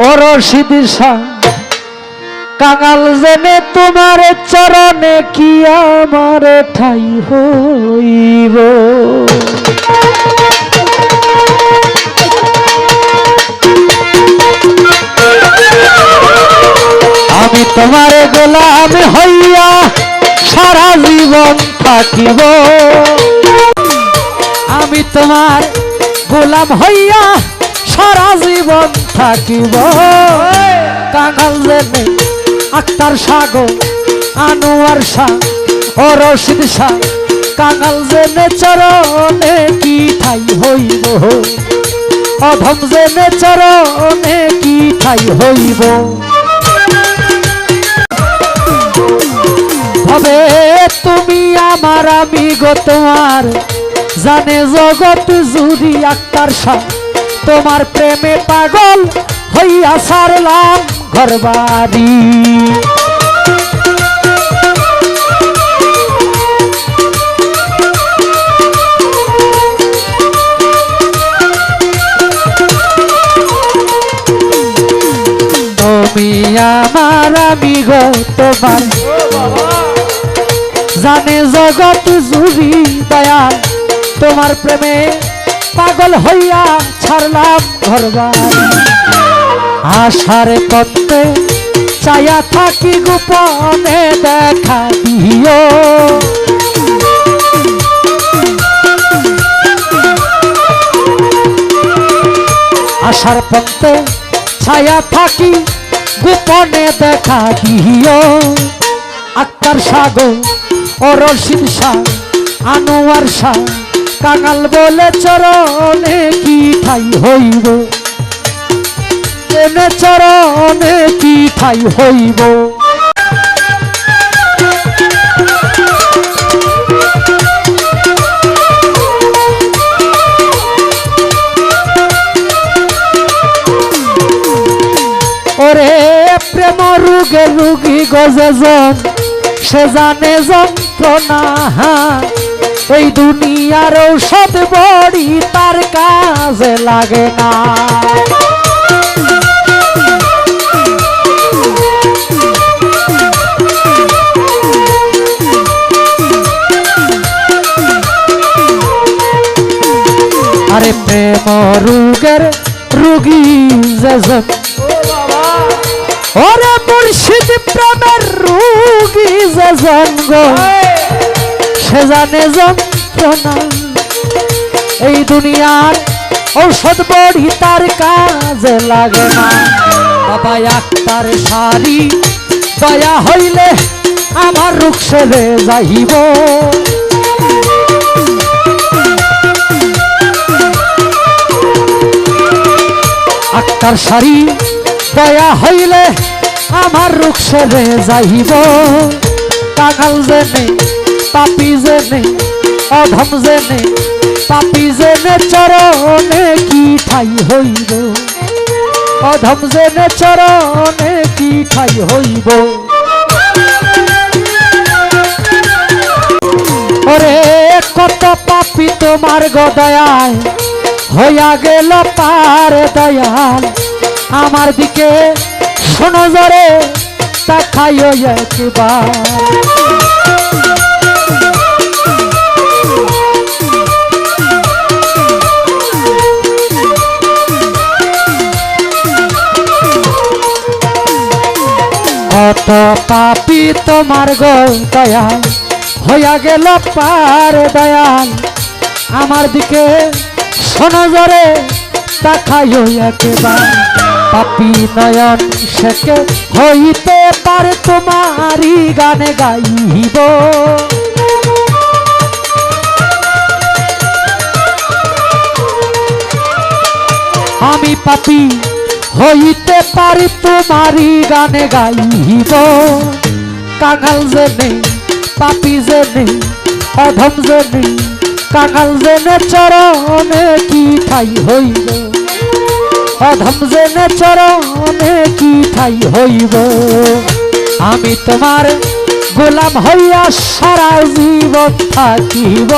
ও রশিদ শাহ কাঙাল জেনে তোমার চরণে কি আমার ঠাই হইব? আমি তোমার গোলাম হইয়া সারা জীবন থাকিব। আমি তোমার গোলাম হইয়া সারা জীবন থাকিব। কাঙাল জেনে আক্তার সাগর, আনোয়ার শাহ ও রশিদ শাহ। কাঙাল জেনে চরণে কি ঠাই হইব? অধম জেনে চরণে কি ঠাই হইব? হবে তুমি আমার আমি গো তোমার, জানে জগৎ জুড়ি আক্তার শাহ। তোমার প্রেমে পাগল হইয়া সারলাম ঘর বাড়ি তুমি আমার আমি গো তোমার জানে জগৎ জুড়ি দয়াল, তোমার প্রেমে পাগল হইয়া ছাড়লাম ঘর আশার পথে চায়া থাকি গোপনে দেখা দিও। আশার পথে ছায়া থাকি গোপনে দেখা দিও। আক্তার সাগর রশিদ শাহ আনোয়ার শাহ কাঙাল বলে চরণে কি ঠাই হইব? এনে চরণে কি ঠাই হইব? ওরে প্রেম রুগে রুগী গজেজন সে জানে যন্ত্রণা এই দুনিয়ার ঔষধ বড়ি তার কাজে লাগে না। আরে প্রেম রুগের রুগী যেজন ওরে মুর্শিদ প্রেমের রুগী যেজন গো। সে জানে যন্ত্রণা। এই দুনিয়ার ঔষধ বড়ি তার কাজে লাগে না। বাবা আক্তার শাড়ি দয়া হইলে আমার সেরে যাইব। আক্তার শাড়ি দয়া হইলে আমার রুখ সেরে যাইব। কাঙাল জেনে, পাপি জেনে, অধম যে জেনে, পাপি জেনে চরণে কি ঠাই হইব? অধম জেনে চরণে কি ঠাই হইব? ওরে, কত পাপি তোমার গদয়ায় হইয়া গেল পার দয়াল। আমার দিকে শোনো জরে তাকাইও একবার। কত পাপি তোমার গো দয়াল, হইয়া গেল পার দয়াল। আমার দিকে শোনো জরে তাকাইও একবার। পাপি নয়ন শেখে হইতে পারে তোমারই গানে গাইব। আমি পাপি হইতে পারি তোমারই গানে গাইব। কাঙাল জেনে, পাপি জেনে, অধম জেনে, কাঙাল জেনে চরণে কি ঠাই হইব অধম জেনে চরণে কি ঠাই হইব? আমি তোমার গোলাম হইয়া সারা জীবন থাকিব।